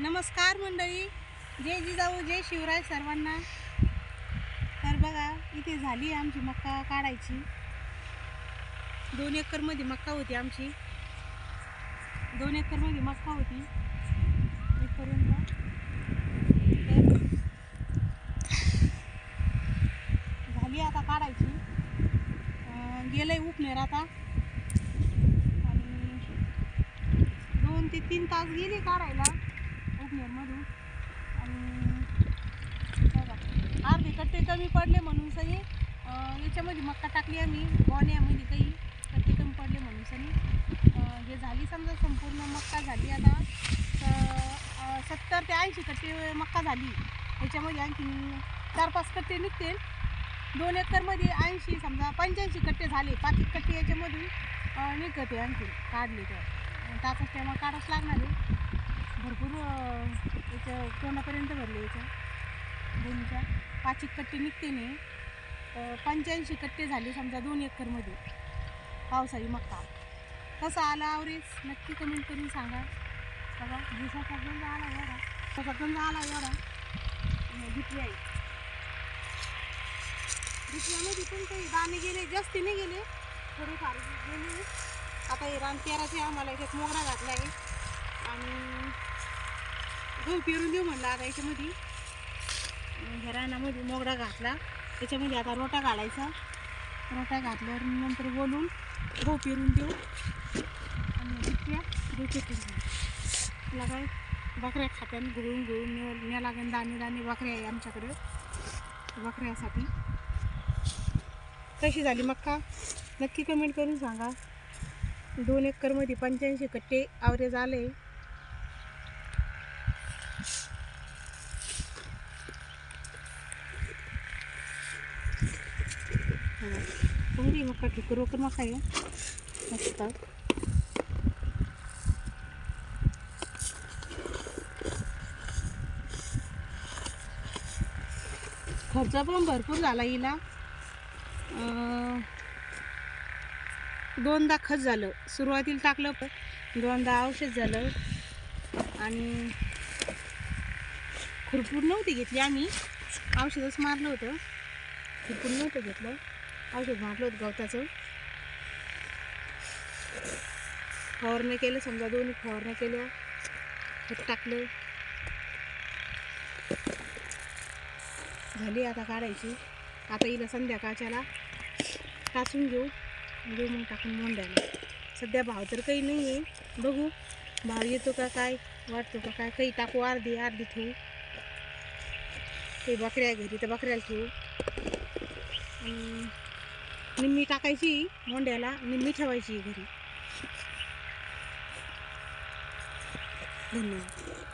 नमस्कार मंडळी. जय जिजाऊ जय शिवराय सर्वांना. तर बघा इथे झाली आमची मक्का काढायची. दोन एकरमध्ये मक्का होती आमची. दोन एकरमध्ये मक्का होती. इथपर्यंत. झाली आता काढायची. गेलं गेलंय उपनेर आता. आणि दोन ते तीन तास गेले काढायला. आणि अर्धे कट्टे कमी पडले म्हणून सनी याच्यामध्ये मक्का टाकली आम्ही गोण्यामध्ये काही कट्टे कमी पडले म्हणून सनी हे झाली समजा संपूर्ण मक्का झाली आता. तर सत्तर ते ऐंशी कट्टे मक्का झाली. याच्यामध्ये आणखी चार पाच कट्टे निघतील. दोन एकरमध्ये ऐंशी समजा पंच्याऐंशी कट्टे झाले. पाच एक कट्टे याच्यामधून निघते आणखी काढले तर. तासाच टायमा काढावंच लागणार आहे. भरपूर कोणापर्यंत भरले याच्या दोन्हीच्या पाच एक कट्टे निघते नाही. पंच्याऐंशी कट्टे झाले समजा दोन एकरमध्ये. पावसाळी मका कसा आला आवरेज नक्की कमेंट करून सांगा. बघा दिवसाचा गंज आला एवढा. दिवसाचा गंज आला एवढा. घेतली आहे. घेतल्यामध्ये पण काही दाणे गेले जास्त नाही गेले. थोडेफार गेले. आता हे रान पेराचे आम्हाला याच्यात मोगरा घातला आहे आणि गहू पेरून देऊ म्हणलं आता याच्यामध्ये. ह्या रानामध्ये मोगरा घातला. त्याच्यामध्ये आता रोटा घालायचा रोटा घातल्यावर नंतर बोलून गहू पेरून देऊ. आणि बिट्ट्या तुला काय? बकऱ्या खात्याने घुळून घुळून न्या न्या लागेल दाणे दाणे बकऱ्या आहे आमच्याकडे. बकऱ्यासाठी. कशी झाली मक्का? नक्की कमेंट करून सांगा. दोन एकरमध्ये पंच्याऐंशी कट्टे आवरेज आले कोणती मक्का ठिकर वकर मग काय मस्त खर्च पण भरपूर झाला हिला दोनदा खत झालं. सुरुवातीला टाकलं पण दोनदा औषध झालं. आणि खुरपूर नव्हती घेतली आम्ही. औषधच मारलं होतं. खुरपूर नव्हतं घेतलं. औषध मारलं होतं गवताचं. फवारण्या केलं समजा दोन्ही फवारण्या केल्या. खत टाकलं. झाली आता काढायची. आता हिला संध्याकाळच्याला टाचून घेऊ. घेऊ मग टाकून मोंड्याला सध्या भाव तर काही नाही आहे बघू. भाव येतो का काय वाटतो का काय काही टाकू अर्धी अर्धी ठेवू. काही बकऱ्या घरी तर बकऱ्याला ठेवू. आणि निम्मी टाकायची मोंड्याला निम्मी ठेवायची घरी. धन्यवाद.